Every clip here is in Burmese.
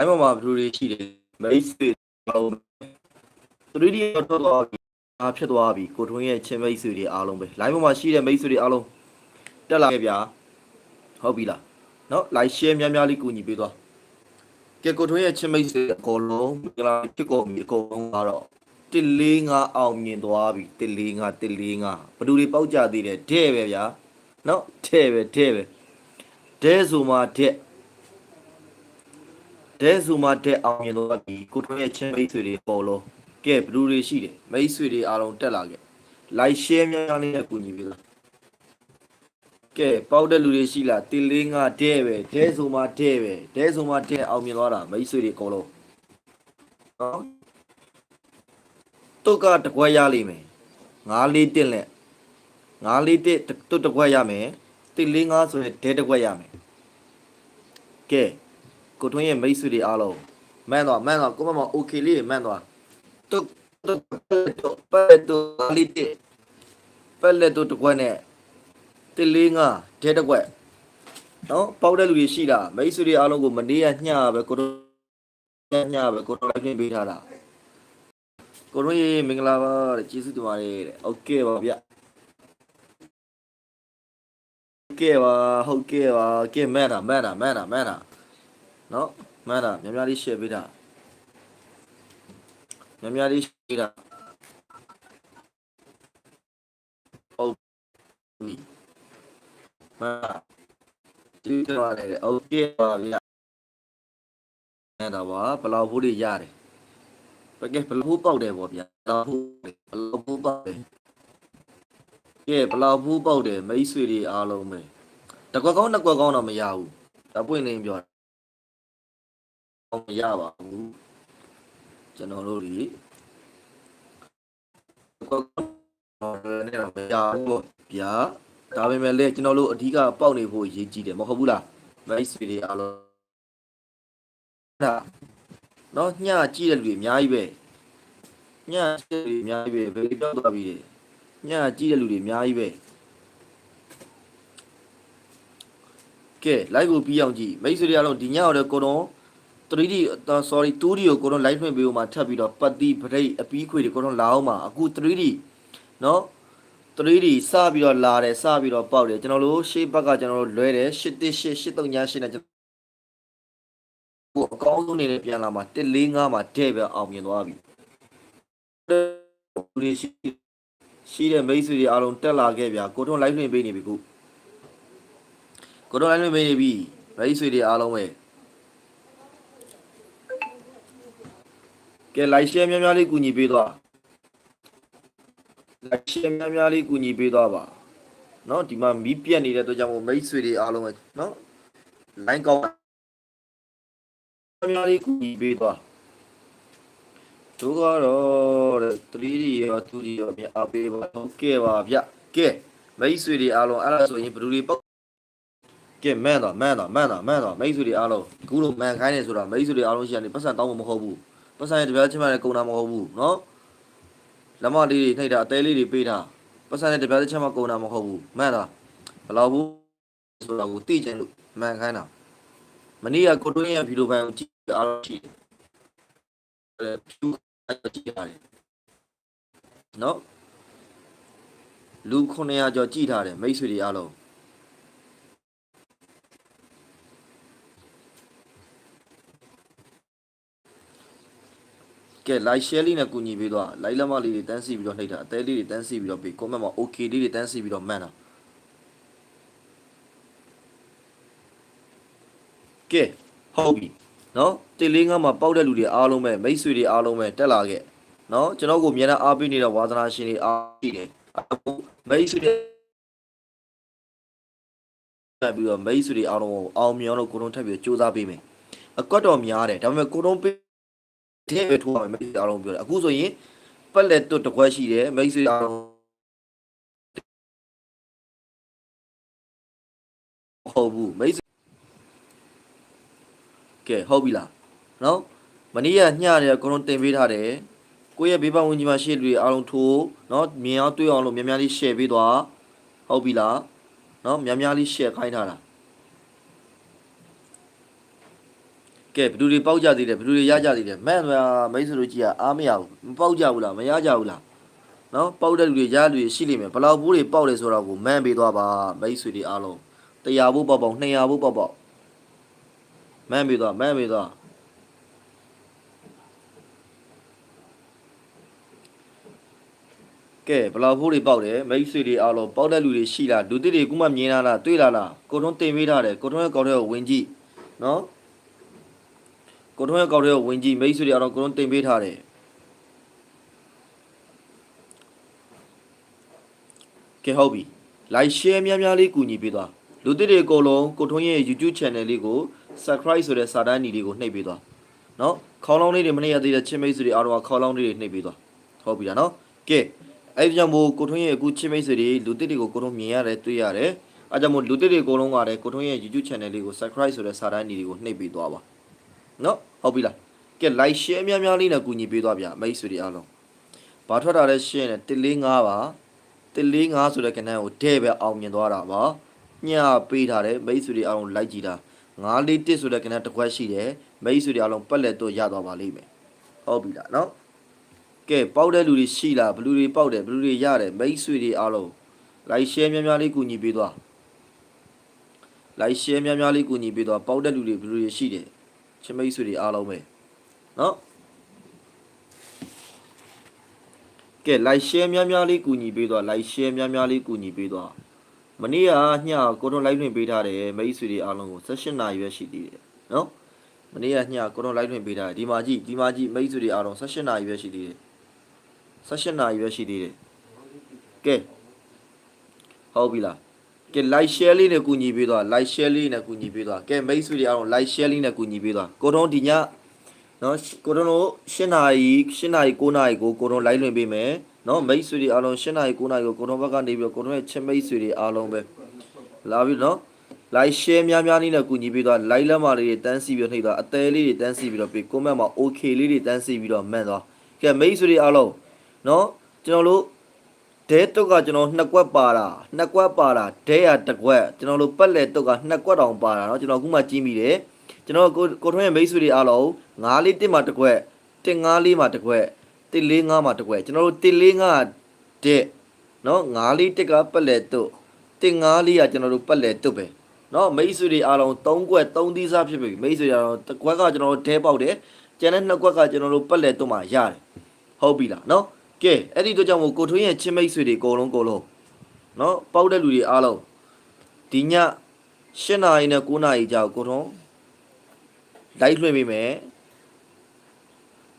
အဲ့မှာမှာဘယ်လိုတွေရှိတယ်မိတ်ဆွေအားလုံး 3D တော့ထွက်သွားပြီအားဖြစ်သွားပြီကိုထွန်းရဲ့ချင်းမိတ်ဆွေတွေအားလုံးပဲ line ပေါ်မှာရှိတဲ့မိတ်ဆွေတွေအားလုံးတက်လာခဲ့ဗျာဟုတ်ပြီလားเนาะ like share များများလေးကူညီပေးသွားကဲကိုထွန်းရဲ့ချင်းမိတ်ဆွေအကုန်လုံးမင်္ဂလာဖြစ်ကုန်ပြီအကုန်လုံးကတော့145အောင်မြင်သွားပြီ145 145ဘယ်သူတွေပေါက်ကြသေးတယ်တဲ့ပဲဗျာเนาะတဲ့ပဲတဲ့ပဲတဲ့ဆိုမှတဲ့ တဲ့ဆိုမှတဲ့အောင်မြင်သွားပြီကိုထွန်းရဲ့ချင်းမိတ်ဆွေတွေအကုန်လုံးကဲဘလူတွေရှိတယ်မိတ်ဆွေတွေအားလုံးတက်လာခဲ့ like share များများလေးနဲ့ကူညီပေးလို့ကဲပေါက်တဲ့လူတွေရှိလားတီလေးငါတဲ့ပဲတဲဆိုမှတဲ့ပဲတဲဆိုမှတဲ့အောင်မြင်သွားတာမိတ်ဆွေတွေအကုန်လုံးနော်တုတ်ကတကွက်ရလိမ့်မယ်ငါးလေးတက်လက်ငါးလေးတက်တုတ်တကွက်ရမယ်တီလေးငါဆိုရင်တဲတကွက်ရမယ်ကဲ ကိုထွန်းရဲ့မိတ်ဆွေတွေအားလုံးမှန်တော့မှန်တော့ကိုမမ okay လေးမှန်တော့ to to to peto alite pelle to တကွက်နဲ့တလေးငါတဲတကွက်နော်ပေါက်တဲ့လူတွေရှိတာမိတ်ဆွေတွေအားလုံးကိုမနေ့ကညပဲကိုတို့ညပဲကိုတို့လိုက်ပြင်ပေးထားတာကိုတို့ရေမင်္ဂလာပါတဲ့ကျေးဇူးတင်ပါတယ်တဲ့โอเคပါဗျโอเคပါဟုတ်ကဲ့ပါကဲမှန်တာမှန်တာမှန်တာမှန်တာ နော်မှန်တာများများလေး share ပေးတာ များများလေးရှိတာဟုတ်ပြီမဒီတော့လေโอเคပါဗျာအဲ့ဒါပါဘလောက်ဖို့တွေရတယ်ဘယ်ကဲဘလောက်ဖို့ပေါက်တယ်ပေါ့ဗျာဘလောက်ဖို့ဘလောက်ဖို့ပေါက်တယ်ကဲဘလောက်ဖို့ပေါက်တယ်မိတ်ဆွေတွေအားလုံးပဲတကွက်ကောင်းနှစ်ကွက်ကောင်းတော့မရဘူးဒါပွင့်နေပြော မရပါဘူးကျွန်တော်တို့ဒီကောနဲ့တော့မရဘူးပေါ့ဗျာဒါပေမဲ့လည်းကျွန်တော်တို့အဓိကပေါက်နေဖို့အရေးကြီးတယ်မဟုတ်ဘူးလားမိတ်ဆွေတွေအားလုံးဒါတော့ညကြည့်တဲ့လူတွေအများကြီးပဲညကြည့်တဲ့လူတွေအများကြီးပဲဘယ်လိုပြောသွားပြီလဲညကြည့်တဲ့လူတွေအများကြီးပဲကဲ live ကိုပြီးအောင်ကြည့်မိတ်ဆွေတွေအားလုံးဒီညတော့ကိုတော့ 3D တော့ sorry 2D ကိုကိုတော့ live ဖွင့်ပေးဦးမှာထပ်ပြီးတော့ပတ်တိဗရိတ်အပီးခွေတွေကိုတော့လာအောင်မှာအခု 3D เนาะ 3D စပြီးတော့လာတယ်စပြီးတော့ပေါက်တယ်ကျွန်တော်တို့ရှေ့ဘက်ကကျွန်တော်တို့လွဲတယ်818 838နဲ့ကျွန်တော်အကောင်းဆုံးနေနဲ့ပြန်လာမှာ145မှာတဲ့ပဲအောင်မြင်သွားပြီလူတွေရှိရှိတဲ့မိတ်ဆွေတွေအားလုံးတက်လာခဲ့ဗျာကိုထွန်း live ဖွင့်ပေးနေပြီခုကိုထွန်း live ဖွင့်ပေးနေပြီမိတ်ဆွေတွေအားလုံးပဲ ကဲ like share များများလေးကူညီပေးသွား like share များများလေးကူညီပေးသွားပါเนาะဒီမှာမီးပြက်နေတဲ့အတွက်ကြောင့်မို့မိတ်ဆွေတွေအားလုံးပဲเนาะ line ကောင်းများများလေးကူညီပေးသွားတို့ကတော့တဲ့ 3D ရော 2D ရောမြအားပေးပါဟုတ်ကဲ့ပါဗျကဲမိတ်ဆွေတွေအားလုံးအဲ့ဒါဆိုရင်ဘယ်သူတွေပေါ့ကဲမန်းတော့မန်းတော့မန်းတော့မန်းတော့မိတ်ဆွေတွေအားလုံးအခုလိုမန်ခိုင်းနေဆိုတာမိတ်ဆွေတွေအားလုံးရှိရတယ်ပတ်စံတောင်းမှာမဟုတ်ဘူး ပတ်စံရဲ့တပြားချင်းမနဲ့ကုံတာမဟုတ်ဘူးနော်လက်မလေးတွေနှိပ်တာအသေးလေးတွေပေးတာပတ်စံရဲ့တပြားချင်းမကုံတာမဟုတ်ဘူးမှန်လားဘယ်လောက်ဘူးဆိုတော့ကိုသိကြလို့မှန်ခိုင်းတာမနေ့ကကိုတွင်းရဲ့ဗီဒီယိုဖိုင်ကိုကြည့်အားလို့ရှိတယ်ဖြူကြည့်ရတယ်နော်လူ900ကျော်ကြည့်ထားတယ်မိတ်ဆွေတွေအားလုံး ကဲ like share လေးနဲ့ကူညီပေးသွား like လက်မလေးတွေတန်းစီပြီးတော့နှိပ်တာအသေးလေးတွေတန်းစီပြီးတော့ပေး comment မှာ okay လေးတွေတန်းစီပြီးတော့မှန်တာကဲဟုတ်ပြီနော်တေလေးငါမှာပေါက်တဲ့လူတွေအားလုံးပဲမိတ်ဆွေတွေအားလုံးပဲတက်လာခဲ့နော်ကျွန်တော်ကိုမြန်တာအားပေးနေတဲ့ဝါသနာရှင်တွေအားပေးတယ်အခုမိတ်ဆွေတွေတက်ပြီးတော့မိတ်ဆွေတွေအားလုံးအောင်မြောင်းလို့ကိုတုံးထပ်ပြီးစူးစမ်းပေးမယ်အကွက်တော်များတယ်ဒါပေမဲ့ကိုတုံးပေး တဲ့ပဲထိုးရမယ်မိတ်ဆွေအားလုံးပြောတယ်အခုဆိုရင်ပက်လက်တွတ်တစ်ခွက်ရှိတယ်မိတ်ဆွေအားလုံးဟုတ်ဘူးမိတ်ဆွေကဲဟုတ်ပြီလားနော်မနေ့ကညတယ်အကုန်လုံးတင်ပေးထားတယ်ကိုယ့်ရဲ့ဘေးပတ်ဝန်းကျင်မှာရှေ့လူတွေအားလုံးထိုးနော်မြင်အောင်တွေ့အောင်လို့များများလေး share ပေးသွားဟုတ်ပြီလားနော်များများလေး share ခိုင်းထားတာ ကဲဘယ်သူတွေပေါက်ကြသေးတယ်ဘယ်သူတွေရကြသေးတယ်မန့်ဆိုတာမိတ်ဆွေတို့ကြီးကအားမရဘူးမပေါက်ကြဘူးလားမရကြဘူးလားနော်ပေါက်တဲ့လူတွေရလူတွေရှိလိမ့်မယ်ဘယ်လောက်ဘူးတွေပေါက်တယ်ဆိုတော့ကိုမန့်ပေးသွားပါမိတ်ဆွေတွေအားလုံး100ဘူးပေါက်ပေါက်200ဘူးပေါက်ပေါက်မန့်ပေးသွားမန့်ပေးသွားကဲဘယ်လောက်ဘူးတွေပေါက်တယ်မိတ်ဆွေတွေအားလုံးပေါက်တဲ့လူတွေရှိလားလူသစ်တွေခုမှမြင်လာလားတွေ့လာလားကိုထွန်းတင်ပေးထားတယ်ကိုထွန်းရဲ့ကောက်တဲ့ကိုဝင်ကြည့်နော် ကိုထွန်းရဲ့ကောက်တဲ့ဝင်ကြီးမိတ်ဆွေတွေအတော့ကိုထွန်းတင်ပေးထားတယ်ကဲဟုတ်ပြီ like share များများလေးကူညီပေးသွားလူသစ်တွေအကုန်လုံးကိုထွန်းရဲ့ YouTube channel လေးကို subscribe ဆိုတဲ့စာတန်းညီလေးကိုနှိပ်ပေးသွားနော်ခေါင်းလောင်းလေးတွေမနှိပ်ရသေးတဲ့ချင်းမိတ်ဆွေတွေအတော့ခေါင်းလောင်းလေးတွေနှိပ်ပေးသွားဟုတ်ပြီလားနော်ကဲအဲ့ဒီကြောင့်မို့ကိုထွန်းရဲ့အခုချင်းမိတ်ဆွေတွေလူသစ်တွေကိုကိုထွန်းမြင်ရတယ်တွေ့ရတယ်အားကြောင့်မို့လူသစ်တွေအကုန်လုံးကလည်းကိုထွန်းရဲ့ YouTube channel လေးကို subscribe ဆိုတဲ့စာတန်းညီလေးကိုနှိပ်ပေးသွားပါ နော်ဟုတ်ပြီလားကဲ like share များများလေးနဲ့ကူညီပေးသွားဗျာမိတ်ဆွေတွေအားလုံးဘာထွက်တာလဲ share နဲ့145ပါ145ဆိုတဲ့ကဏ္ဍကိုတဲ့ပဲအောင်မြင်သွားတာပါညပေးထားတယ်မိတ်ဆွေတွေအားလုံး like ကြည့်တာ941ဆိုတဲ့ကဏ္ဍတစ်ခွက်ရှိတယ်မိတ်ဆွေတွေအားလုံးပက်လက်တော့ရသွားပါလိမ့်မယ်ဟုတ်ပြီလားနော်ကဲပေါက်တဲ့လူတွေရှိလားဘလူတွေပေါက်တယ်ဘလူတွေရတယ်မိတ်ဆွေတွေအားလုံး like share များများလေးကူညီပေးသွား like share များများလေးကူညီပေးသွားပေါက်တဲ့လူတွေဘလူတွေရှိတယ် ချစ်မိတ်ဆွေတွေအားလုံးပဲနော်ကဲ like share များများလေးကူညီပေးသွား like share များများလေးကူညီပေးသွားမနေ့ကညကိုတွန် live တွင်ပေးထားတယ်မိတ်ဆွေတွေအားလုံးကို16နာရီပဲရှိသေးတယ်နော်မနေ့ကညကိုတွန် live တွင်ပေးထားတယ်ဒီမှာကြည့်ဒီမှာကြည့်မိတ်ဆွေတွေအားလုံး16နာရီပဲရှိသေးတယ်16နာရီပဲရှိသေးတယ်ကဲဟုတ်ပြီလား ကဲ like share လေးနဲ့ကူညီပေးသွား like share လေးနဲ့ကူညီပေးသွားကဲမိတ်ဆွေတွေအားလုံး like share လေးနဲ့ကူညီပေးသွားကိုတော့ဒီညနော်ကိုတော့တို့8နာရီ8နာရီ9နာရီကိုကိုတော့ live လွှင့်ပေးမယ်နော်မိတ်ဆွေတွေအားလုံး8နာရီ9နာရီကိုကိုတော့ဘက်ကနေပြီးတော့ကိုတော့ရဲ့ချစ်မိတ်ဆွေတွေအားလုံးပဲလာပြီနော် like share များများလေးနဲ့ကူညီပေးသွား like လက်မလေးတွေတန်းစီပြီးတော့နှိပ်သွားအသေးလေးတွေတန်းစီပြီးတော့ပြီး comment မှာ okay လေးတွေတန်းစီပြီးတော့မှန်သွားကဲမိတ်ဆွေတွေအားလုံးနော်ကျွန်တော်တို့ ဒဲတုတ်ကကျွန်တော်နှစ်ကွက်ပါတာနှစ်ကွက်ပါတာဒဲရတစ်ကွက်ကျွန်တော်တို့ပက်လက်တုတ်ကနှစ်ကွက်တောင်ပါတာเนาะကျွန်တော်အခုမှကြီးမိတယ်ကျွန်တော်ကိုကိုထွန်းရဲ့မိတ်ဆွေတွေအားလုံး9လေးတစ်မှာတစ်ကွက်တစ်9လေးမှာတစ်ကွက်တစ်လေး9မှာတစ်ကွက်ကျွန်တော်တို့တစ်လေး9တဲ့เนาะ9လေးတစ်ကပက်လက်တုတ်တစ်9လေးကကျွန်တော်တို့ပက်လက်တုတ်ပဲเนาะမိတ်ဆွေတွေအားလုံး3ကွက်3သီးစားဖြစ်ပြီမိတ်ဆွေတွေအားလုံးတစ်ကွက်ကကျွန်တော်တို့ဒဲပေါက်တယ်ကျန်တဲ့နှစ်ကွက်ကကျွန်တော်တို့ပက်လက်တုတ်မှာရတယ်ဟုတ်ပြီလားเนาะ ကဲအဲ့ဒီတော့ကြောင့်မို့ကိုထွင်းရဲ့ချင်းမိတ်ဆွေတွေအကုန်လုံးအကုန်လုံးနော်ပေါက်တဲ့လူတွေအားလုံးဒီည7နာရီနဲ့9နာရီကြာကိုထွန်းလိုက်လွှင့်ပေးမယ်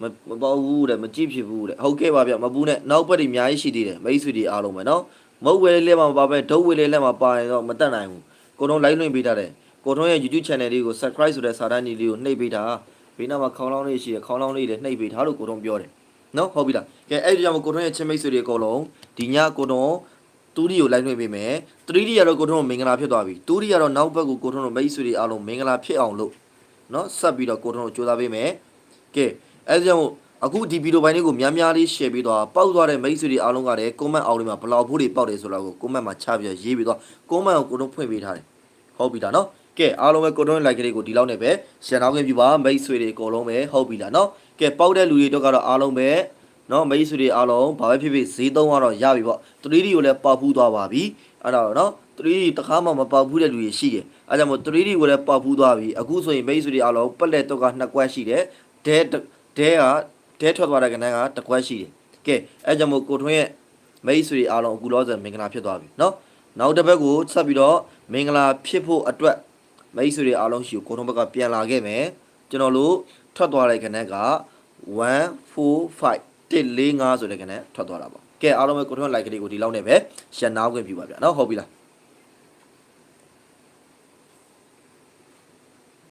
မမပေါ့ဘူးတဲ့မကြည့်ဖြစ်ဘူးတဲ့ဟုတ်ကဲ့ပါဗျမပူးနဲ့နောက်ဘက်တွေအများကြီးရှိသေးတယ်မိတ်ဆွေတွေအားလုံးပဲနော်မဟုတ်ဝဲလေးလက်မှာမပါပဲဒုတ်ဝဲလေးလက်မှာပါရင်တော့မတက်နိုင်ဘူးကိုထွန်းလိုက်လွှင့်ပေးထားတယ်ကိုထွန်းရဲ့ YouTube channel လေးကို subscribe ဆိုတဲ့စာတန်းကြီးလေးကိုနှိပ်ပေးတာဘေးနားမှာခေါင်းလောင်းလေးရှိတယ်ခေါင်းလောင်းလေးတွေနှိပ်ပေးထားလို့ကိုထွန်းပြောတယ် နော်ဟုတ်ပြီလားကဲအဲ့ဒီကြောင့်မို့ကိုထွန်းရဲ့ချင်းမိတ်ဆွေတွေအကုန်လုံးဒီညကိုထွန်းတူဒီကိုလိုက်နှွှင့်ပေးမယ် 3D ကတော့ကိုထွန်းတို့မင်္ဂလာဖြစ်သွားပြီ 2D ကတော့နောက်ဘက်ကိုကိုထွန်းတို့မိတ်ဆွေတွေအားလုံးမင်္ဂလာဖြစ်အောင်လို့နော်ဆက်ပြီးတော့ကိုထွန်းတို့ကြိုးစားပေးမယ်ကဲအဲ့ဒီကြောင့်မို့အခုဒီဗီဒီယိုပိုင်းလေးကိုများများလေး share ပေးသွားပောက်သွားတဲ့မိတ်ဆွေတွေအားလုံးကလည်း comment အောက်လေးမှာဘလောက်ဖို့တွေပောက်တယ်ဆိုတာကို comment မှာချပြရေးပြီးတော့ comment ကိုကိုထွန်းဖွင့်ပေးထားတယ်ဟုတ်ပြီလားနော်ကဲအားလုံးပဲကိုထွန်း like ကလေးကိုဒီလောက်နဲ့ပဲ share နောက်ခင်ပြပါမိတ်ဆွေတွေအကုန်လုံးပဲဟုတ်ပြီလားနော် ကဲပောက်တဲ့လူတွေတော့ကတော့အားလုံးပဲနော်မိတ်ဆွေတွေအားလုံးဘာပဲဖြစ်ဖြစ်ဈေးသုံးကတော့ရပြီပေါ့ 3D ကိုလည်းပေါက်ဖူးသွားပါပြီအဲ့တော့နော် 3D တခါမှမပေါက်ဖူးတဲ့လူတွေရှိတယ်အဲ့ကြောင့်မို့ 3D ကိုလည်းပေါက်ဖူးသွားပြီအခုဆိုရင်မိတ်ဆွေတွေအားလုံးပက်လက်တော့ကနှစ်ကွက်ရှိတယ်ဒဲဒဲကဒဲထွက်သွားတဲ့ကဏ္ဍကတစ်ကွက်ရှိတယ်ကဲအဲ့ကြောင့်မို့ကိုထွန်းရဲ့မိတ်ဆွေတွေအားလုံးအခုလောဆယ်မင်္ဂလာဖြစ်သွားပြီနော်နောက်တစ်ဘက်ကိုဆက်ပြီးတော့မင်္ဂလာဖြစ်ဖို့အတွက်မိတ်ဆွေတွေအားလုံးရှိကိုကိုထွန်းဘက်ကပြန်လာခဲ့မယ်ကျွန်တော်တို့ထွက်သွားတဲ့ကဏ္ဍက 145 145ဆိုတဲ့ကနဲ့ထွက်သွားတာပေါ့ကဲအားလုံးပဲကိုထွန်း like ကလေးကိုဒီလောက်နဲ့ပဲရှန်နာခွင့်ပြုပါဗျာနော်ဟုတ်ပြီလား